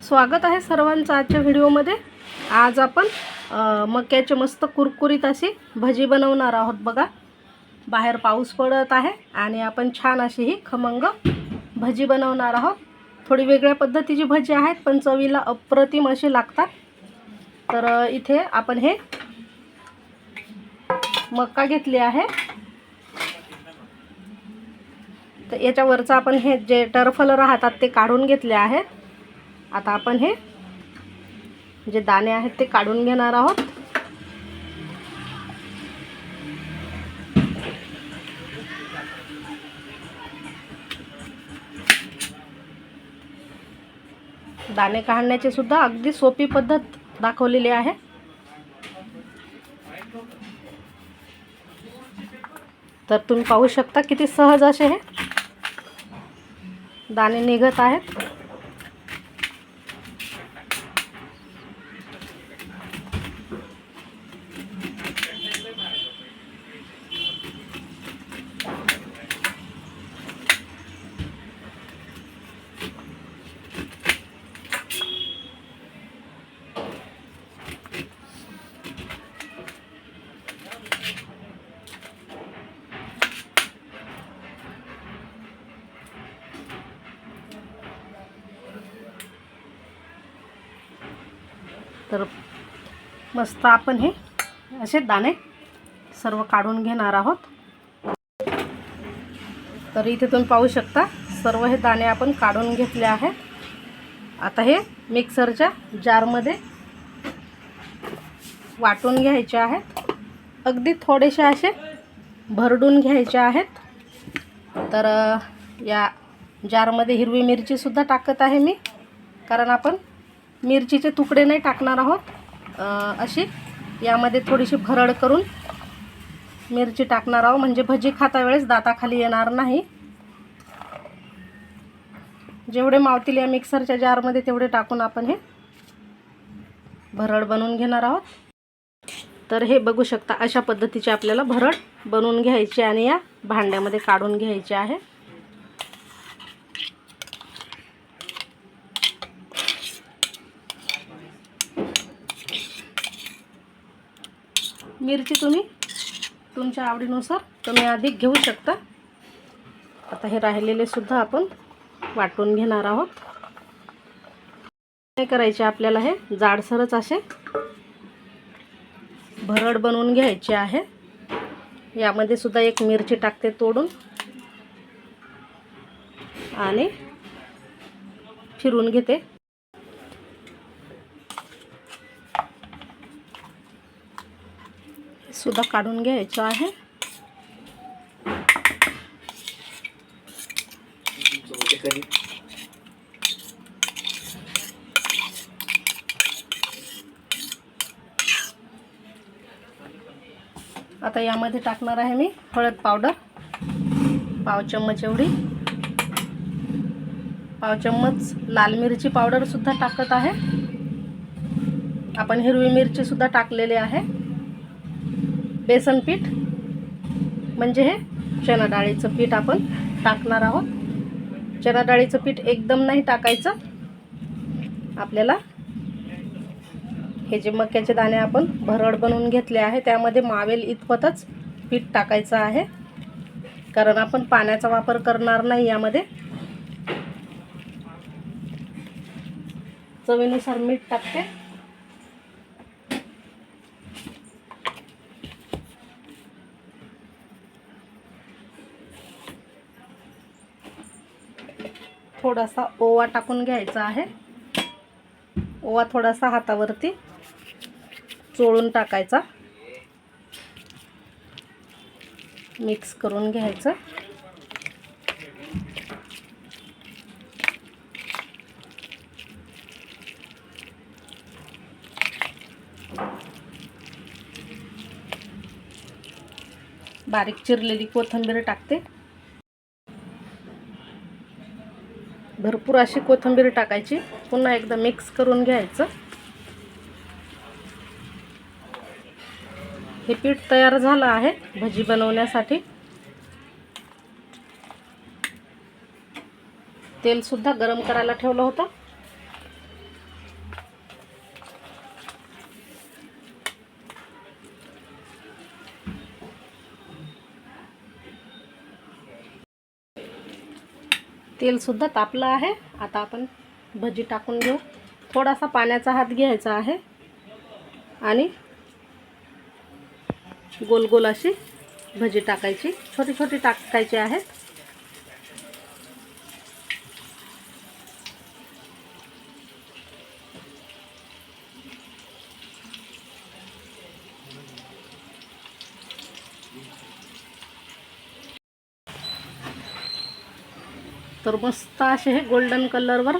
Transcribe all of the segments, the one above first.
स्वागत आहे सर्वांचं आजच्या व्हिडिओमध्ये. आज आपण मक्याचे मस्त कुरकुरीत अशी भजी बनवणार आहोत बघा. बाहेर पाऊस पडत आहे आणि आपण छान अशी ही खमंग भजी बनवणार आहोत. थोडी वेगळ्या पद्धतीची भजी आहेत पण चवीला अप्रतिम अशी लागतात. तर इथे आपण हे मक्का घेतली आहे. तर याच्यावरचं आपण हे जे टर्फल राहतात ते काढून घेतले आहेत. आता आपण हे जे दाणे आहेत ते काढून घेणार आहोत. दाणे काढण्याची सुद्धा अगदी सोपी पद्धत दाखवलेली आहे. तर तुम्ही पाहू शकता किती सहज असे हे दाणे निघत आहेत. तर मस्त आपण हे असे दाणे सर्व काढून घेणार आहोत. तर इथे तुम्ही पाहू शकता सर्व हे दाणे आपण काढून घेतले आहेत आता हे मिक्सरच्या जारमध्ये वाटून घ्यायचे आहेत अगदी थोडेसे असे भरडून घ्यायचे आहेत. तर या जारमध्ये हिरवी मिरचीसुद्धा टाकत आहे मी कारण आपण मिरचीचे तुकडे नाही टाकणार आहोत. अशी. यामध्ये थोडीशी भरड करून मिरची टाकणार आहोत. म्हणजे भजी खाता वेळेस दाताखाली येणार नाही. जेवढे मावतील या मिक्सरच्या जारमध्ये तेवढे टाकून आपण हे भरड बनवून घेणार आहोत. तर हे बघू शकता अशा पद्धतीचे आपल्याला भरड बनवून घ्यायची आणि या भांड्यामध्ये काढून घ्यायची आहे. मिरची तुम्ही तुमच्या आवडीनुसार तुम्ही अधिक घेऊ शकता. आता हे राहिलेले सुद्धा आपण वाटून घेणार आहोत. काय करायचे आपल्याला हे? जाडसरच असे भरड बनवून घ्यायचे आहे. यामध्ये सुद्धा एक मिरची टाकते तोडून. आणि फिरून घेते. सुद्धा काढून घ्यायचं आहे. आता यामध्ये टाकणार आहे मी हळद पावडर पाव चम्मच एवढी. पाव चम्मच लाल मिरची पावडर सुद्धा टाकत आहे. आपण हिरवी मिरची सुद्धा टाकलेली आहे. बेसन पीठ म्हणजे हे चना डाळीचं पीठ आपण टाकणार आहोत. चना डाळीचं पीठ एकदम नाही टाकायचं. आपल्याला हे जे मक्याचे दाणे आपण भरड बनवून घेतले आहे त्यामध्ये मावेल इतपतच पीठ टाकायचं आहे. कारण आपण पाण्याचा वापर करणार नाही यामध्ये. चवीनुसार मीठ टाकते. थोडासा ओवा टाकून घ्यायचा आहे. ओवा थोडासा हातावरती चोळून टाकायचा. मिक्स करून घ्यायचं. बारीक चिरलेली कोथिंबीर टाकते. भरपूर अशी कोथिंबीर टाकायची. पुन्हा एकदा मिक्स करून घ्यायचं. हे पीठ तयार झालं आहे भजी बनवण्यासाठी. तेलसुद्धा गरम करायला ठेवलं होतं. तेलसुद्धा तापलं आहे. आता आपण भजी टाकून घेऊ. थोडासा पाण्याचा हात घ्यायचा आहे. आणि गोल गोल अशी भजी टाकायची. छोटी छोटी टाकायची आहेत तर मस्त असे हे गोल्डन कलरवर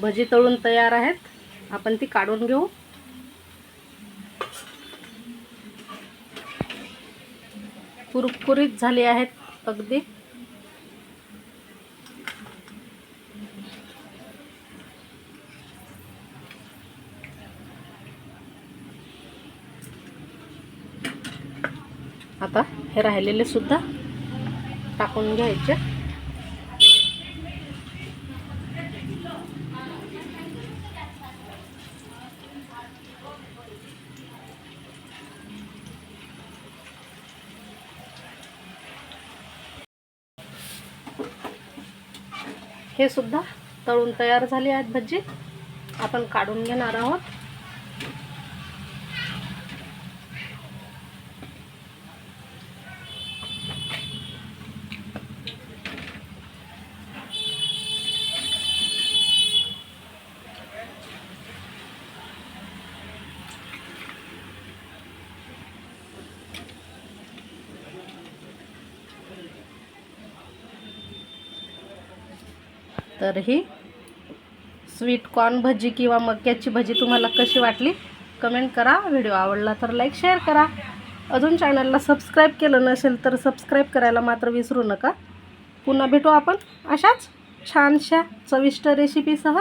भजी तळून तयार आहेत. आपण ती काढून घेऊ. कुरकुरीत झाली आहेत अगदी. आता हे राहिलेले सुद्धा टाकून घ्यायचे. हे सुद्धा तळून तयार झाले आहेत भजी. आपण काढून घेणार आहोत. तर ही स्वीट कॉर्न भजी किंवा मक्याची भजी तुम्हाला कशी वाटली कमेंट करा. व्हिडिओ आवडला तर लाईक शेअर करा. अजून चॅनलला सबस्क्राईब केलं नसेल तर सबस्क्राईब करायला मात्र विसरू नका. पुन्हा भेटू आपण अशाच छानशा चविष्ट रेसिपीसह